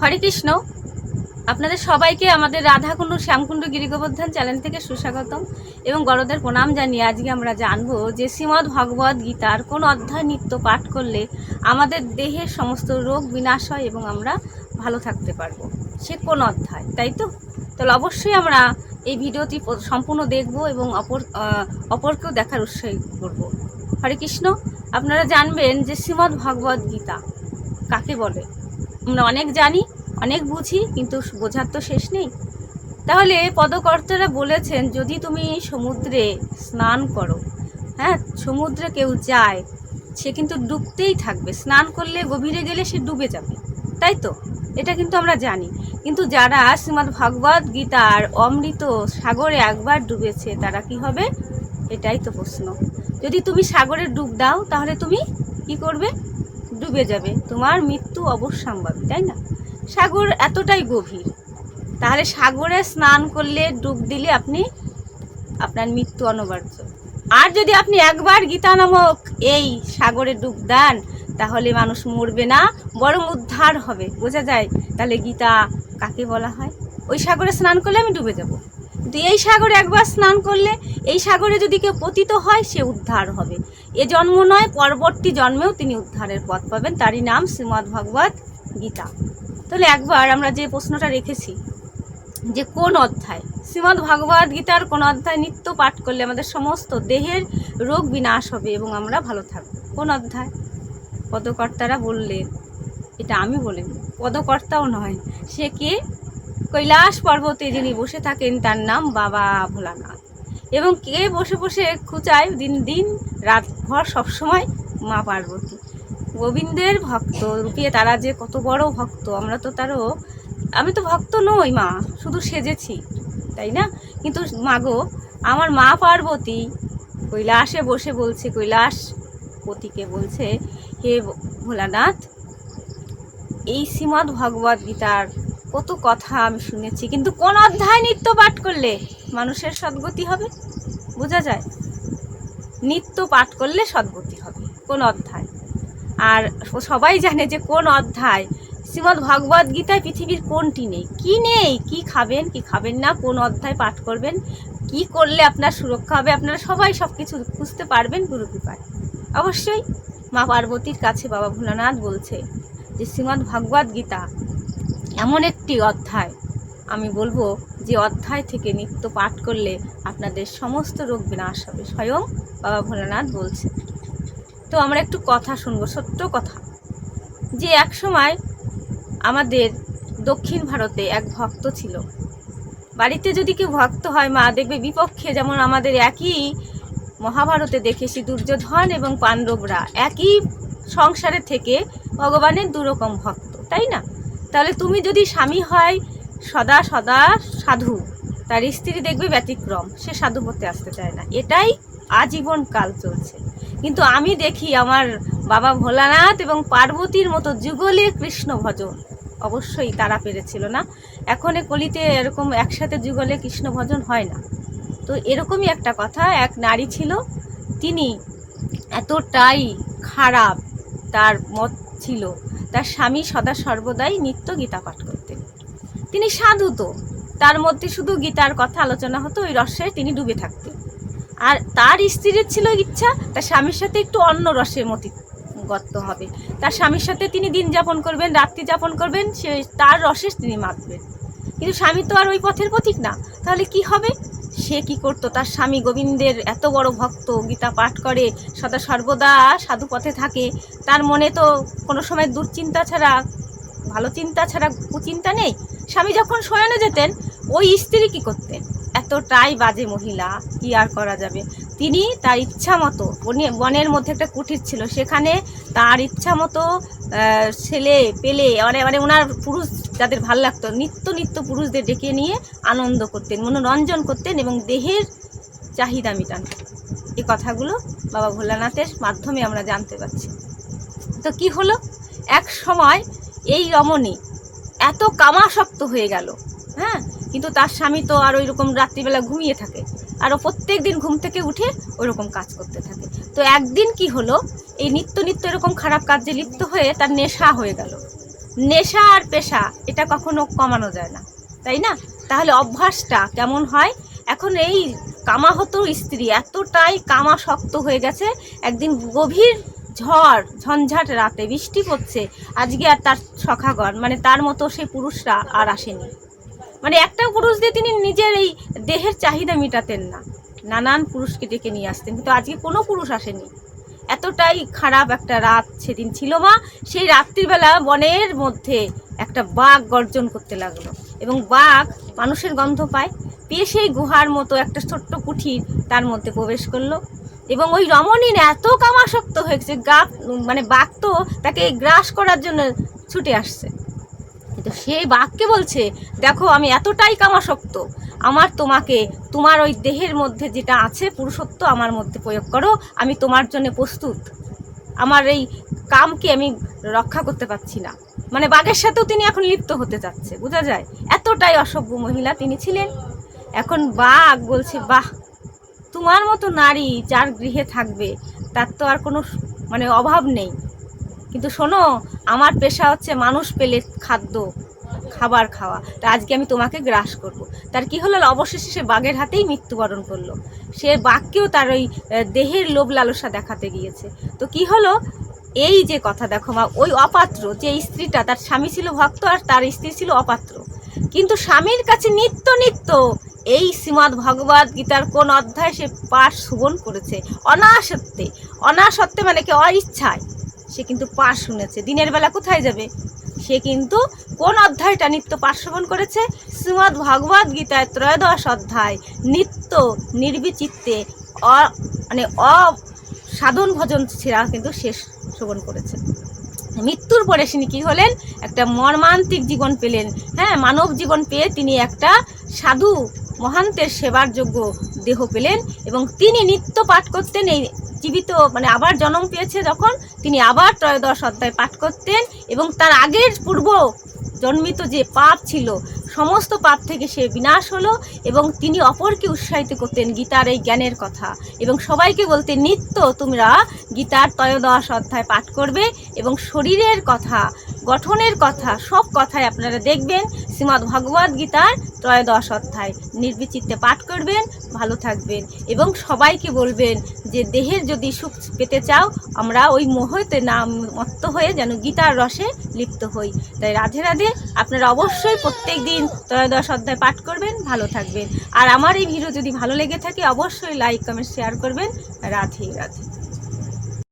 হরে কৃষ্ণ। আপনাদের সবাইকে আমাদের রাধাকুণ্ড, শ্যামকুণ্ড, গিরিগোবর্ধন চ্যানেল থেকে সুস্বাগতম এবং বড়দের প্রণাম জানিয়ে আজকে আমরা জানব যে শ্রীমদ্ ভগবদ গীতার কোন অধ্যায় নিত্য পাঠ করলে আমাদের দেহের সমস্ত রোগ বিনাশ হয় এবং আমরা ভালো থাকতে পারব? সে কোন অধ্যায়, তাই তো? তাহলে অবশ্যই আমরা এই ভিডিওটি সম্পূর্ণ দেখব এবং অপর অপরকেও দেখার উৎসাহ করব। হরে কৃষ্ণ, আপনারা জানবেন যে শ্রীমদ্ ভগবদ গীতা কাকে বলে? আমরা অনেক জানি, অনেক বুঝি, কিন্তু বোঝার তো শেষ নেই। তাহলে পদকর্তারা বলেছেন, যদি তুমি সমুদ্রে স্নান করো হ্যাঁ সমুদ্রে কেউ যায়, সে কিন্তু ডুবতেই থাকবে। স্নান করলে গভীরে গেলে সে ডুবে যাবে, তাই তো? এটা কিন্তু আমরা জানি। কিন্তু যারা শ্রীমদ্ ভগবদ গীতার অমৃত সাগরে একবার ডুবেছে, তারা কি হবে? এটাই তো প্রশ্ন। যদি তুমি সাগরে ডুব দাও, তাহলে তুমি কি করবে? ডুবে যাবে, তোমার মৃত্যু অবশ্যম্ভাবী, তাই না? সাগর এতটাই গভীর, তাহলে সাগরে স্নান করলে, ডুব দিলে আপনি আপনার মৃত্যু অনিবার্য। আর যদি আপনি একবার গীতা নামক এই সাগরে ডুব দেন, তাহলে মানুষ মরবে না, বরং উদ্ধার হবে। বোঝা যায়? তাহলে গীতা কাকে বলা হয়? ওই সাগরে স্নান করলে আমি ডুবে যাব। কিন্তু এই সাগরে একবার স্নান করলে, এই সাগরে যদি কেউ পতিত হয়, সে উদ্ধার হবে। এ জন্ম নয়, পরবর্তী জন্মেও তিনি উদ্ধারের পথ পাবেন। তারই নাম শ্রীমদ্ ভগবত গীতা। তাহলে একবার আমরা যে প্রশ্নটা রেখেছি, যে কোন অধ্যায়? শ্রীমদ্ ভগবদ গীতার কোন অধ্যায় নিত্য পাঠ করলে আমাদের সমস্ত দেহের রোগ বিনাশ হবে এবং আমরা ভালো থাকব। কোন অধ্যায়? পদকর্তারা বললেন, এটা আমি বলিনি, পদকর্তাও নয়, সে কে? কৈলাস পর্বতে যিনি বসে থাকেন, তার নাম বাবা ভোলানাথ। এবং কে বসে বসে খুচায় দিন দিন রাত ভর সবসময় মা পার্বতী। গোবিন্দের ভক্ত রূপিয়ে তারা যে কত বড় ভক্ত, আমরা তো তারও, আমি তো ভক্ত নই মা, শুধু সেজেছি, তাই না? কিন্তু মাগো, আমার মা পার্বতী কৈলাসে বসে বলছে, কৈলাস পতিকে বলছে, হে ভোলানাথ, এই শ্রীমদ্ ভগবদ গীতার কত কথা আমি শুনেছি, কিন্তু কোন অধ্যায় নিত্য পাঠ করলে মানুষের সদ্গতি হবে? বোঝা যায়? নিত্য পাঠ করলে সদ্গতি হবে, কোন অধ্যায়। আর সবাই জানে যে কোন অধ্যায়, শ্রীমদ্ ভগবদ গীতায় পৃথিবীর কোনটি নেই? কি নেই? কি খাবেন কি খাবেন না? কোন অধ্যায় পাঠ করবেন? কি করলে আপনার সুরক্ষা হবে? আপনারা সবাই সব কিছু বুঝতে পারবেন গুরু কৃপায় অবশ্যই মা পার্বতীর কাছে বাবা ভোলানাথ বলছে যে, শ্রীমদ্ ভগবদ গীতা এমন একটি অধ্যায় আমি বলব যে অধ্যায় থেকে নিত্য পাঠ করলে আপনাদের সমস্ত রোগ বিনাশ হবে। স্বয়ং বাবা ভোলানাথ বলছে তো আমরা একটু কথা শুনব, সত্য কথা। যে এক সময় আমাদের দক্ষিণ ভারতে এক ভক্ত ছিল। বাড়িতে যদি কেউ ভক্ত হয়, মা দেখবে বিপক্ষে যেমন আমাদের একই মহাভারতে দেখেছি দুর্যোধন এবং পাণ্ডবরা একই সংসারে থেকে ভগবানের দুরকম ভক্ত, তাই না? তাহলে তুমি যদি স্বামী হয়, সদা সদা সাধু, তার স্ত্রী দেখবে ব্যতিক্রম, সে সাধু হতে আসতে চায় না। এটাই আজীবন কাল চলছে। কিন্তু আমি দেখি আমার বাবা ভোলানাথ এবং পার্বতীর মতো যুগলে কৃষ্ণ ভজন অবশ্যই তারা পেরেছিল না। এখন কলিতে এরকম একসাথে যুগলে কৃষ্ণ ভজন হয় না। তো এরকমই একটা কথা, এক নারী ছিল, তিনি এতটাই খারাপ, তার মত ছিল। তার স্বামী সদা সর্বদাই নিত্য গীতা পাঠ করতেন। তিনি সাধু তো। তার মধ্যে শুধু গীতার কথা আলোচনা হতো, ওই রসে তিনি ডুবে থাকতেন। আর তার স্ত্রীর ছিল ইচ্ছা, তার স্বামীর সাথে একটু অন্য রসের মতি গত হবে। তার স্বামীর সাথে তিনি দিন যাপন করবেন, রাত্রি যাপন করবেন, সে তার রসে তিনি মাতবেন। কিন্তু স্বামী তো আর ওই পথের পথিক না। তাহলে কি হবে? সে কি করত? তার স্বামী গোবিন্দের এত বড় ভক্ত, গীতা পাঠ করে, সদা সর্বদা সাধু পথে থাকে। তার মনে তো কোনো সময় দুশ্চিন্তা ছাড়া, ভালো চিন্তা ছাড়া কুচিন্তা নেই। স্বামী যখন শয়নে যেতেন, ওই স্ত্রী কি করতেন? এতটাই বাজে মহিলা, কি আর করা যাবে? তিনি তার ইচ্ছা মতো, বনে- বনের মধ্যে একটা কুঠির ছিল, সেখানে তার ইচ্ছা মতো ছেলে পেলে মানে মানে ওনার পুরুষ যাদের ভালো লাগতো, নিত্য নিত্য পুরুষদের ডেকে নিয়ে আনন্দ করতেন, মনোরঞ্জন করতেন এবং দেহের চাহিদা মেটান। এই কথাগুলো বাবা ভোলানাথের মাধ্যমে আমরা জানতে পারছি। তো কি হলো? এক সময় এই রমণী এত কামাসক্ত হয়ে গেল হ্যাঁ? কিন্তু তার স্বামী তো আর ওই রকম রাত্রিবেলা ঘুমিয়ে থাকে। আর ও প্রত্যেক দিন ঘুম থেকে উঠে ওরকম কাজ করতে থাকে। তো একদিন কি হলো, এই নিত্য নিত্য এরকম খারাপ কাজে লিপ্ত হয়ে তার নেশা হয়ে গেল। নেশা আর পেশা, এটা কখনো কমানো যায় না, তাই না? তাহলে অভ্যাসটা কেমন হয়? এখন এই কামাহত স্ত্রী এতটাই কামা শক্ত হয়ে গেছে, একদিন গভীর ঝড়, ঝঞ্ঝাট রাতে বৃষ্টি পড়ছে, আজকে আর তার সখাগণ মানে তার মতো সে পুরুষরা আর আসেনি। মানে একটা পুরুষ দিয়ে তিনি নিজের এই দেহের চাহিদা মেটাতেন না। নানান পুরুষকে ডেকে নিয়ে আসতেন, কিন্তু আজকে কোনো পুরুষ আসেনি। এতটাই খারাপ একটা রাত সেদিন ছিল মা। সেই রাত্রিবেলা বনের মধ্যে একটা বাঘ গর্জন করতে লাগল এবং বাঘ মানুষের গন্ধ পায়। পেয়ে সেই গুহার মতো একটা ছোট্ট কুঠির তার মধ্যে প্রবেশ করল এবং ওই রমণীর এত কামাসক্ত হয়েছে গা মানে বাঘ তো তাকে গ্রাস করার জন্য ছুটে আসছে। কিন্তু সেই বাঘকে বলছে, দেখো, আমি এতটাই কামাসক্ত। আমার তোমাকে, তোমার ওই দেহের মধ্যে যেটা আছে, পুরুষত্ব, আমার মধ্যে প্রয়োগ করো। আমি তোমার জন্য প্রস্তুত। আমার এই কামকে আমি রক্ষা করতে পারছি না। মানে বাঘের সাথেও তিনি এখন লিপ্ত হতে চাচ্ছে, বোঝা যায়? এতটাই অসভ্য মহিলা তিনি ছিলেন। এখন বাঘ বলছে, বাহ, তোমার মতো নারী যার গৃহে থাকবে, তার তো আর কোনো মানে অভাব নেই। কিন্তু শোনো, আমার পেশা হচ্ছে মানুষ পেলে খাদ্য, খাবার খাওয়া। তা আজকে আমি তোমাকে গ্রাস করব। তার কি হলো, অবশেষে সে বাঘের হাতেই মৃত্যুবরণ করল। সে বাঘকেও তার ওই দেহের লোভ লালসা দেখাতে গিয়েছে। তো কি হলো, এই যে কথা দেখো মা, ওই অপাত্র, যে স্ত্রীটা, তার স্বামী ছিল ভক্ত আর তার স্ত্রী ছিল অপাত্র। কিন্তু স্বামীর কাছে নিত্য নিত্য, এই শ্রীমৎ ভগবত গীতার কোন অধ্যায় সে পাঠ শুভন করেছে। অনাসত্ত্বে অনাসত্ত্বে মানে কি, অইচ্ছায়। সে কিন্তু পাঠ শুনেছে। দিনের বেলা কোথায় যাবে? সে কিন্তু কোন অধ্যায়টা নিত্য পাঠ শ্রবণ করেছে? শ্রীমৎ ভগবত গীতায় ত্রয়োদশ অধ্যায়, নিত্য নির্বিচিত্তে অ মানে অ সাধন ভজন ছেড়া কিন্তু শেষ শ্রবণ করেছে। মৃত্যুর পরে তিনি কি হলেন? একটা মর্মান্তিক জীবন পেলেন। হ্যাঁ মানব জীবন পেয়ে তিনি একটা সাধু মহান্তের সেবার যোগ্য দেহ পেলেন এবং তিনি নিত্য পাঠ করতেন এই জীবিত মানে আবার জন্ম পেয়েছে যখন তিনি আবার ত্রয়োদশ অধ্যায় পাঠ করতেন এবং তার আগের পূর্ব জন্মিত যে পাপ ছিল, সমস্ত পাপ থেকে সে বিনাশ হলো এবং তিনি অপরকে উৎসাহিত করতেন গীতার এই জ্ঞানের কথা এবং সবাইকে বলতেন, নিত্য তোমরা গীতার ত্রয়োদশ অধ্যায় পাঠ করবে এবং শরীরের কথা, গঠনের কথা, সব কথাই আপনারা দেখবেন। শ্রীমদ্ ভগবদ গীতার ত্রয়োদশ অধ্যায় নির্বিচিত্তে পাঠ করবেন। ভালো থাকবেন এবং সবাইকে বলবেন যে দেহের যদি সুখ পেতে চাও, আমরা ওই মোহতে নাম মত্ত হয়ে যেন গীতার রসে লিপ্ত হই। তাই রাধে রাধে, আপনারা অবশ্যই প্রত্যেক দিন ত্রয়োদশ অধ্যায় পাঠ করবেন, ভালো থাকবেন। আর আমার এই ভিডিও যদি ভালো লেগে থাকে, অবশ্যই লাইক কমেন্ট শেয়ার করবেন। রাধে রাধে।